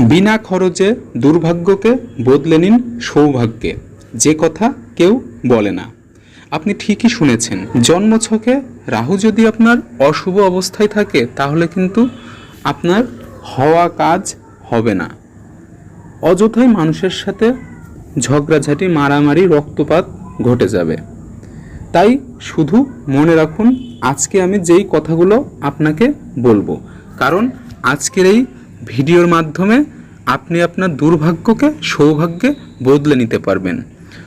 বিনা খরচে দুর্ভাগ্যকে বদলে নিন সৌভাগ্যে। যে কথা কেউ বলে না। আপনি ঠিকই শুনেছেন জন্মছকে রাহু যদি আপনার অশুভ অবস্থায় থাকে, তাহলে কিন্তু আপনার হওয়া কাজ হবে না। অযথাই মানুষের সাথে ঝগড়াঝাটি, মারামারি, রক্তপাত ঘটে যাবে। তাই শুধু মনে রাখুন, আজকে আমি যেই কথাগুলো আপনাকে বলব। কারণ আজকের এই ভিডিওর মাধ্যমে আপনি আপনার দুর্ভাগ্যকে, সৌভাগ্যে বদলে নিতে পারবেন।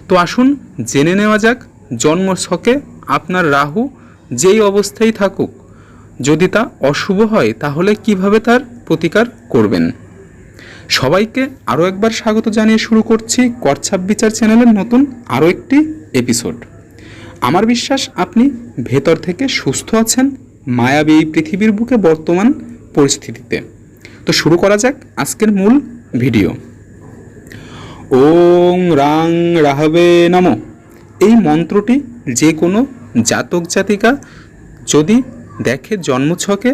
তো আসুন জেনে নেওয়া যাক জন্মছকে আপনার রাহু যেই অবস্থায় থাকুক। যদি তা অশুভ হয়, তাহলে কীভাবে তার প্রতিকার করবেন? সবাইকে আরও একবার স্বাগত জানিয়ে শুরু করছি করছাপ বিচার চ্যানেলের নতুন আরও একটি এপিসোড। আমার বিশ্বাস, আপনি ভেতর থেকে সুস্থ আছেন, মায়াবী এই পৃথিবীর বুকে বর্তমান পরিস্থিতিতে। তো শুরু করা যাক আজকের মূল ভিডিও। ওং রাং রাহবে নম। এই মন্ত্রটি যে কোনো জাতক জাতিকা যদি দেখে জন্মছকে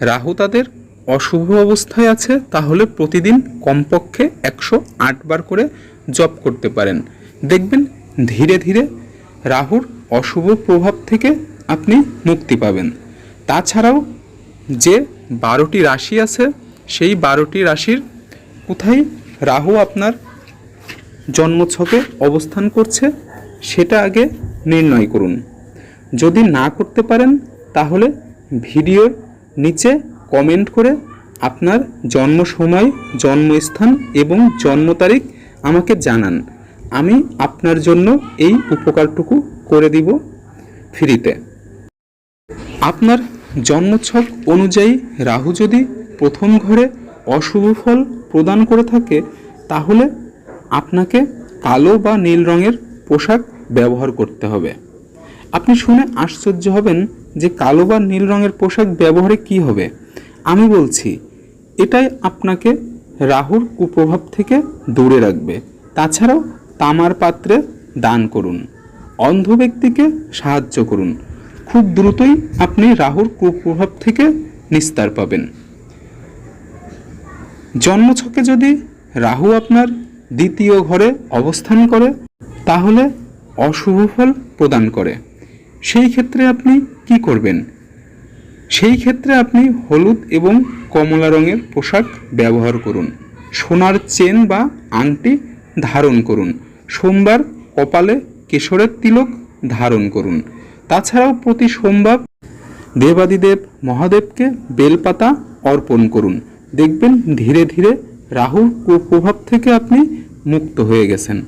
রাহু তাদের অশুভ অবস্থায় আছে, তাহলে প্রতিদিন কমপক্ষে একশো আট বার করে জপ করতে পারেন। দেখবেন ধীরে ধীরে রাহুর অশুভ প্রভাব থেকে আপনি মুক্তি পাবেন। তাছাড়াও যে বারোটি রাশি আছে সেই বারোটি রাশির কোথায় রাহু আপনার জন্মছকে অবস্থান করছে সেটা আগে নির্ণয় করুন। যদি না করতে পারেন, তাহলে ভিডিওর নিচে কমেন্ট করে আপনার জন্ম সময়, জন্মস্থান এবং জন্ম তারিখ আমাকে জানান। আমি আপনার জন্য এই উপকারটুকু করে দিব ফ্রিতে। আপনার জন্মছক অনুযায়ী রাহু যদি প্রথম ঘরে অশুভ ফল প্রদান করে থাকে, তাহলে আপনাকে কালো বা নীল রঙের পোশাক ব্যবহার করতে হবে। আপনি শুনে আশ্চর্য হবেন যে কালো বা নীল রঙের পোশাক ব্যবহারে কি হবে। আমি বলছি, এটাই আপনাকে রাহুর কুপ্রভাব থেকে দূরে রাখবে। তাছাড়াও তামার পাত্রে দান করুন, অন্ধ ব্যক্তিকে সাহায্য করুন। খুব দ্রুতই আপনি রাহুর কুপ্রভাব থেকে নিস্তার পাবেন। জন্মছকে যদি রাহু আপনার দ্বিতীয় ঘরে অবস্থান করে, তাহলে অশুভ ফল প্রদান করে। সেই ক্ষেত্রে আপনি কি করবেন? সেই ক্ষেত্রে আপনি হলুদ এবং কমলা রঙের পোশাক ব্যবহার করুন। সোনার চেন বা আংটি ধারণ করুন। সোমবার কপালে কেশরের তিলক ধারণ করুন। তাছাড়াও প্রতি সোমবার দেবাদিদেব মহাদেবকে বেলপাতা অর্পণ করুন। দেখবেন ধীরে ধীরে রাহুর কুপ্রভাব থেকে আপনি মুক্ত হয়ে গেছেন।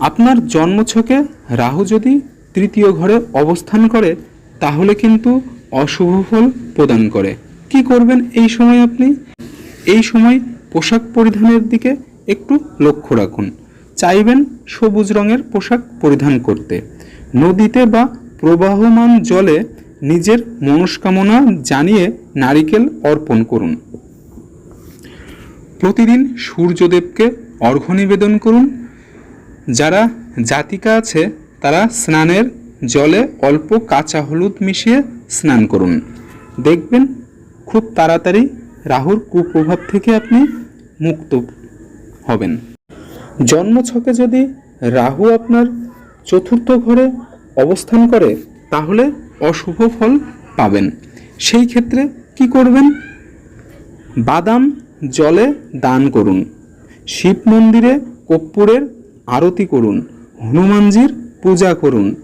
আপনার জন্মছকে রাহু যদি তৃতীয় ঘরে অবস্থান করে, তাহলে কিন্তু অশুভ ফল প্রদান করে। কি করবেন এই সময় আপনি? এই সময় পোশাক পরিধানের দিকে একটু লক্ষ্য রাখুন। চাইবেন সবুজ রঙের পোশাক পরিধান করতে। নদীতে বা প্রবাহমান জলে নিজের মনস্কামনা জানিয়ে নারিকেল অর্পণ করুন। প্রতিদিন সূর্যদেবকে অর্ঘ্য নিবেদন করুন। যারা জাতিকা আছে, তারা স্নানের জলে অল্প কাঁচা হলুদ মিশিয়ে স্নান করুন। দেখবেন খুব তাড়াতাড়ি রাহুর কুপ্রভাব থেকে আপনি মুক্ত হবেন। জন্মছকে যদি রাহু আপনার চতুর্থ ঘরে অবস্থান করে, তাহলে অশুভ ফল পাবেন। সেই ক্ষেত্রে কি করবেন? বাদাম জলে দান করুন। শিব মন্দিরে কর্পূরের আরতি করুন। হনুমানজির পূজা করুন।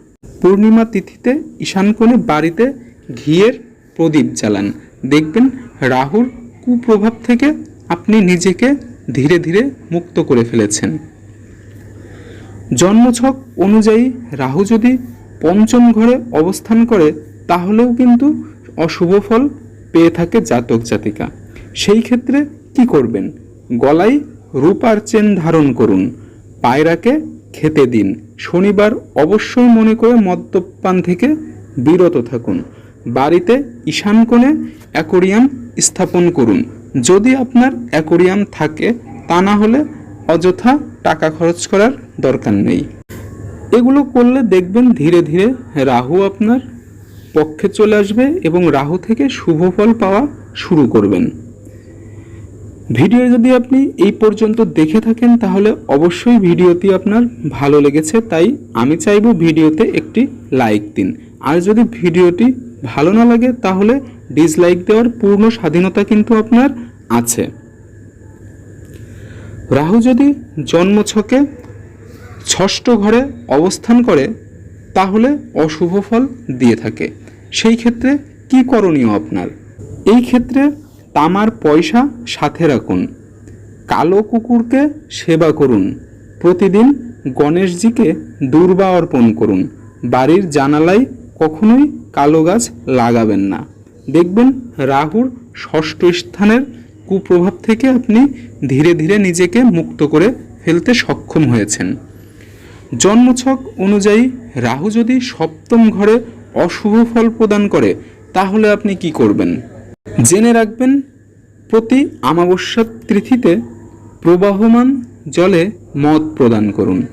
পূর্ণিমা তিথিতে ঈশানকোণে বাড়িতে ঘিয়ের প্রদীপ জ্বালান। দেখবেন রাহুর কুপ্রভাব থেকে আপনি নিজেকে ধীরে ধীরে মুক্ত করে ফেলেছেন। জন্মছক অনুযায়ী রাহু যদি পঞ্চম ঘরে অবস্থান করে, তাহলেও কিন্তু অশুভ ফল পেয়ে থাকে জাতক জাতিকা। সেই ক্ষেত্রে কি করবেন? গলায় রূপার চেন ধারণ করুন। পায়রাকে খেতে দিন। শনিবার অবশ্যই মনে করে মদ্যপান থেকে বিরত থাকুন। বাড়িতে ঈশান কোণে অ্যাকোরিয়াম স্থাপন করুন। যদি আপনার অ্যাকোরিয়াম থাকে, তা না হলে অযথা টাকা খরচ করার দরকার নেই। এগুলো করলে দেখবেন ধীরে ধীরে রাহু আপনার পক্ষে চলে আসবে এবং রাহু থেকে শুভ ফল পাওয়া শুরু করবেন। ভিডিও যদি আপনি এই পর্যন্ত দেখে থাকেন, তাহলে অবশ্যই ভিডিওটি আপনার ভালো লেগেছে, তাই আমি চাইব ভিডিওতে একটি লাইক দিন। আর যদি ভিডিওটি ভালো না লাগে, তাহলে ডিসলাইক দেওয়ার পূর্ণ স্বাধীনতা কিন্তু আপনার আছে। রাহু যদি জন্মছকে ষষ্ঠ ঘরে অবস্থান করে, তাহলে অশুভ ফল দিয়ে থাকে। সেই ক্ষেত্রে কি করণীয় আপনার? এই ক্ষেত্রে তামার পয়সা সাথে রাখুন। কালো কুকুরকে সেবা করুন। প্রতিদিন গণেশজিকে দুর্বা অর্পণ করুন। বাড়ির জানালায় কখনোই কালো গাছ লাগাবেন না। দেখবেন রাহুর ষষ্ঠ স্থানের কুপ্রভাব থেকে আপনি ধীরে ধীরে নিজেকে মুক্ত করে ফেলতে সক্ষম হয়েছেন। জন্মছক অনুযায়ী রাহু যদি সপ্তম ঘরে অশুভ ফল প্রদান করে, তাহলে আপনি কি করবেন? জেনে রাখবেন, প্রতি আমাবস্যা তিথিতে প্রবাহমান জলে মদ প্রদান করুন।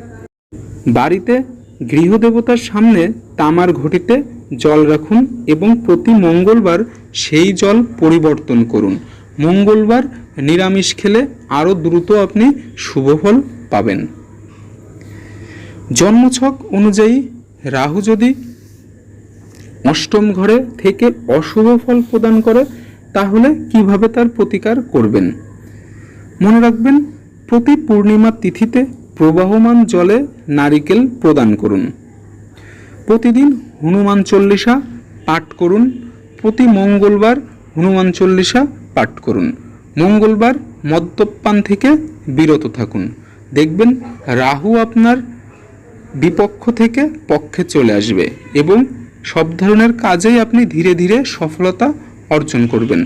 বাড়িতে গৃহদেবতার সামনে তামার ঘটিতে জল রাখুন এবং প্রতি মঙ্গলবার সেই জল পরিবর্তন করুন। মঙ্গলবার নিরামিষ খেলে আরও দ্রুত আপনি শুভফল পাবেন। জন্মছক অনুযায়ী রাহু যদি অষ্টম ঘরে থেকে অশুভ ফল প্রদান করে, তাহলে কীভাবে তার প্রতিকার করবেন? মনে রাখবেন, প্রতি পূর্ণিমা তিথিতে প্রবাহমান জলে নারিকেল প্রদান করুন। প্রতিদিন হনুমান চল্লিশা পাঠ করুন। প্রতি মঙ্গলবার হনুমান চল্লিশা পাঠ করুন। মঙ্গলবার মদ্যপান থেকে বিরত থাকুন। দেখবেন রাহু আপনার বিপক্ষ থেকে পক্ষে চলে আসবে এবং সব ধরনের কাজেই আপনি ধীরে ধীরে সফলতা অর্জন করবেন।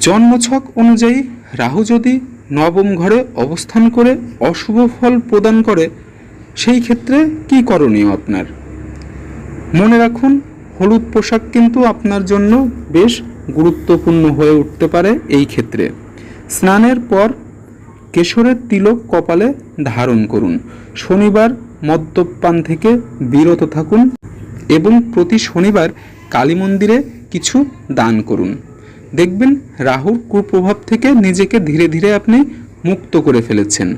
জন্মছক অনুযায়ী রাহু যদি নবম ঘরে অবস্থান করে অশুভ ফল প্রদান করে, সেই ক্ষেত্রে কি করণীয় আপনার? মনে রাখুন, হলুদ পোশাক কিন্তু আপনার জন্য বেশ গুরুত্বপূর্ণ হয়ে উঠতে পারে এই ক্ষেত্রে। স্নানের পর কেশরের তিলক কপালে ধারণ করুন। শনিবার মদ্যপান থেকে বিরত থাকুন এবং প্রতি শনিবার কালী মন্দিরে কিছু দান করুন। দেখবেন রাহুর কুপ্রভাব থেকে নিজেকে ধীরে ধীরে আপনি মুক্ত করে ফেলেছেন।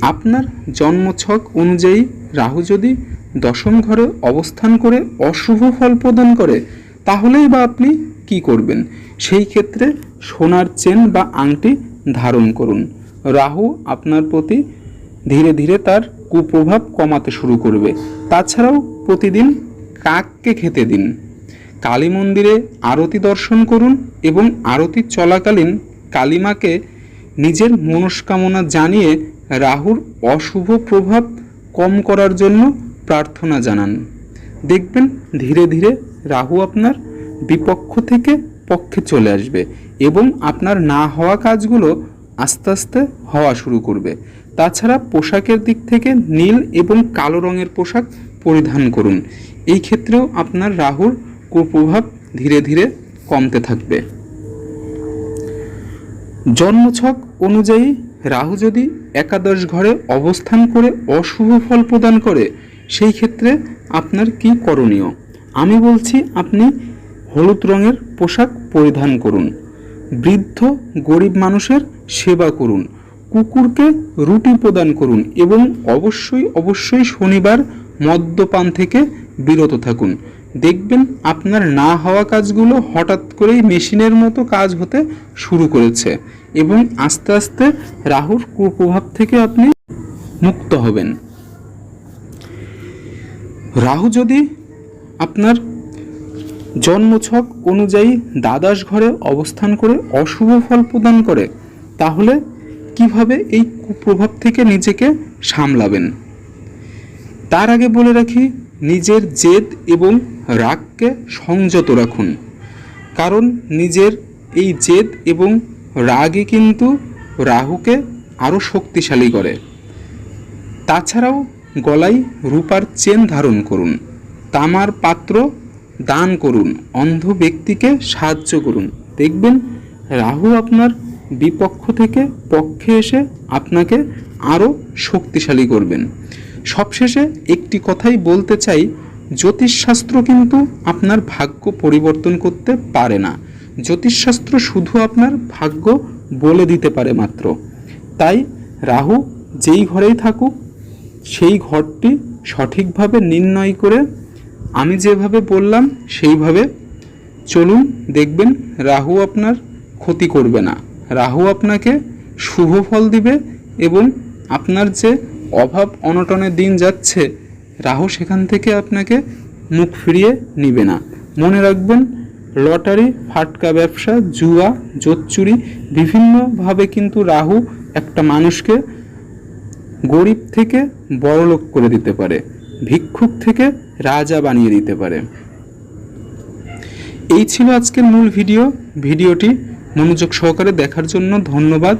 আপনার জন্মছক অনুযায়ী রাহু যদি দশম ঘরে অবস্থান করে অশুভ ফল প্রদান করে, তাহলেই বা আপনি কি করবেন? সেই ক্ষেত্রে সোনার চেন বা আংটি ধারণ করুন। রাহু আপনার প্রতি ধীরে ধীরে তার কুপ্রভাব কমাতে শুরু করবে। তাছাড়াও প্রতিদিন কাককে খেতে দিন। কালী মন্দিরে আরতি দর্শন করুন এবং আরতি চলাকালীন কালীমাকে নিজের মনস্কামনা জানিয়ে রাহুর অশুভ প্রভাব কম করার জন্য প্রার্থনা জানান। দেখবেন ধীরে ধীরে রাহু আপনার বিপক্ষ থেকে পক্ষে চলে আসবে এবং আপনার না হওয়া কাজগুলো আস্তে আস্তে হওয়া শুরু করবে। তাছাড়া পোশাকের দিক থেকে নীল এবং কালো রঙের পোশাক পরিধান করুন। এই ক্ষেত্রেও আপনার রাহুর কুপ্রভাব ধীরে ধীরে কমতে থাকবে। জন্মছক অনুযায়ী রাহু যদি একাদশ ঘরে অবস্থান করে অশুভ ফল প্রদান করে, সেই ক্ষেত্রে আপনার কি করণীয়? আমি বলছি আপনি হলুদ রঙের পোশাক পরিধান করুন। বৃদ্ধ, গরিব মানুষের সেবা করুন। কুকুরকে রুটি প্রদান করুন এবং অবশ্যই অবশ্যই শনিবার মদ্যপান থেকে বিরত থাকুন। দেখবেন আপনার না হওয়া কাজগুলো হঠাৎ করেই মেশিনের মতো কাজ হতে শুরু করেছে এবং আস্তে আস্তে রাহুর কুপ্রভাব থেকে আপনি মুক্ত হবেন। রাহু যদি আপনার জন্মছক অনুযায়ী দ্বাদশ ঘরে অবস্থান করে অশুভ ফল প্রদান করে, তাহলে কীভাবে এই কুপ্রভাব থেকে নিজেকে সামলাবেন? তার আগে বলে রাখি, নিজের জেদ এবং রাগকে সংযত রাখুন। কারণ নিজের এই জেদ এবং রাগই কিন্তু রাহুকে আরও শক্তিশালী করে। তাছাড়াও গলায় রূপার চেন ধারণ করুন। তামার পাত্র দান করুন, অন্ধ ব্যক্তিকে সাহায্য করুন। দেখবেন রাহু আপনার বিপক্ষ থেকে পক্ষে এসে আপনাকে আরও শক্তিশালী করবেন। সবশেষে একটি কথাই বলতে চাই, জ্যোতিষশাস্ত্র কিন্তু আপনার ভাগ্য পরিবর্তন করতে পারে না। জ্যোতিষশাস্ত্র শুধু আপনার ভাগ্য বলে দিতে পারে মাত্র। তাই রাহু যেই ঘরেই থাকুক, সেই ঘরটি সঠিকভাবে নির্ণয় করে আমি যেভাবে বললাম, সেইভাবে চলুন দেখবেন রাহু আপনার ক্ষতি করবে না। রাহু আপনাকে শুভ ফল দিবে এবং আপনার যে অভাব অনটনের দিন যাচ্ছে, রাহু সেখান থেকে আপনাকে মুখ ফিরিয়ে নিবে না। মনে রাখবেন, লটারি, ফাটকা ব্যবসা, জুয়া, জোচ্চুরি বিভিন্নভাবে কিন্তু রাহু একটা মানুষকে গরিব থেকে বড়লোক করে দিতে পারে। ভিক্ষুক থেকে রাজা বানিয়ে দিতে পারে। এই ছিল আজকের মূল ভিডিও। ভিডিওটি মনোযোগ সহকারে দেখার জন্য ধন্যবাদ।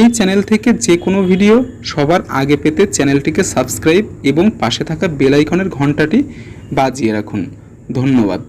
এই চ্যানেল থেকে যে কোনো ভিডিও সবার আগে পেতে চ্যানেলটিকে সাবস্ক্রাইব এবং পাশে থাকা বেলাইকনের ঘন্টাটি বাজিয়ে রাখুন। ধন্যবাদ।